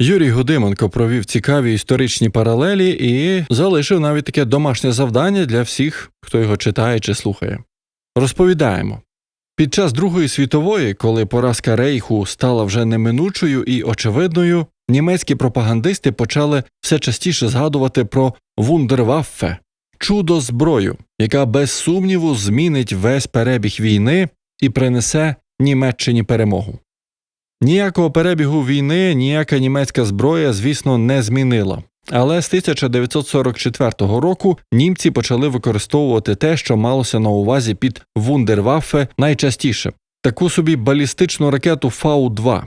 Юрій Гудименко провів цікаві історичні паралелі і залишив навіть таке домашнє завдання для всіх, хто його читає чи слухає. Розповідаємо. Під час Другої світової, коли поразка Рейху стала вже неминучою і очевидною, німецькі пропагандисти почали все частіше згадувати про вундерваффе – чудо зброю, яка без сумніву змінить весь перебіг війни і принесе Німеччині перемогу. Ніякого перебігу війни ніяка німецька зброя, звісно, не змінила. Але з 1944 року німці почали використовувати те, що малося на увазі під вундерваффе найчастіше таку собі балістичну ракету Фау-2.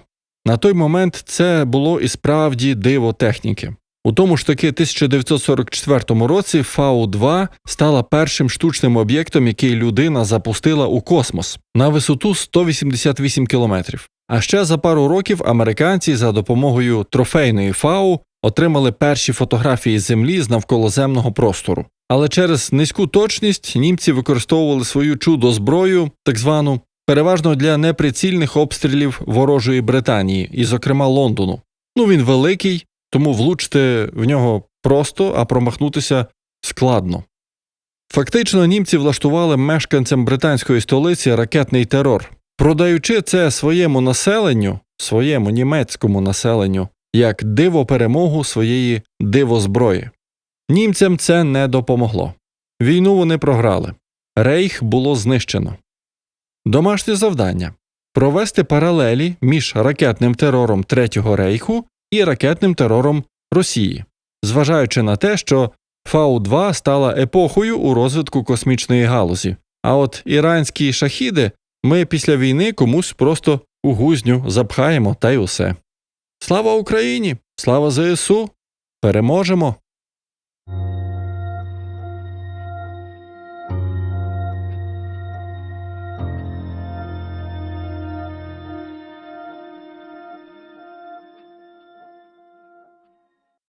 На той момент це було і справді диво техніки. У тому ж таки 1944 році Фау-2 стала першим штучним об'єктом, який людина запустила у космос на висоту 188 кілометрів. А ще за пару років американці за допомогою трофейної Фау отримали перші фотографії Землі з навколоземного простору. Але через низьку точність німці використовували свою чудо зброю, так звану, переважно для неприцільних обстрілів ворожої Британії, і, зокрема, Лондону. Ну він великий, тому влучити в нього просто, а промахнутися складно. Фактично, німці влаштували мешканцям британської столиці ракетний терор, продаючи це своєму населенню, своєму німецькому населенню, як диво перемогу своєї дивозброї. Німцям це не допомогло. Війну вони програли. Рейх було знищено. Домашнє завдання провести паралелі між ракетним терором Третього рейху і ракетним терором Росії, зважаючи на те, що Фау-2 стала епохою у розвитку космічної галузі, а от іранські шахіди ми після війни комусь просто у гузню запхаємо та й усе. Слава Україні! Слава ЗСУ! Переможемо!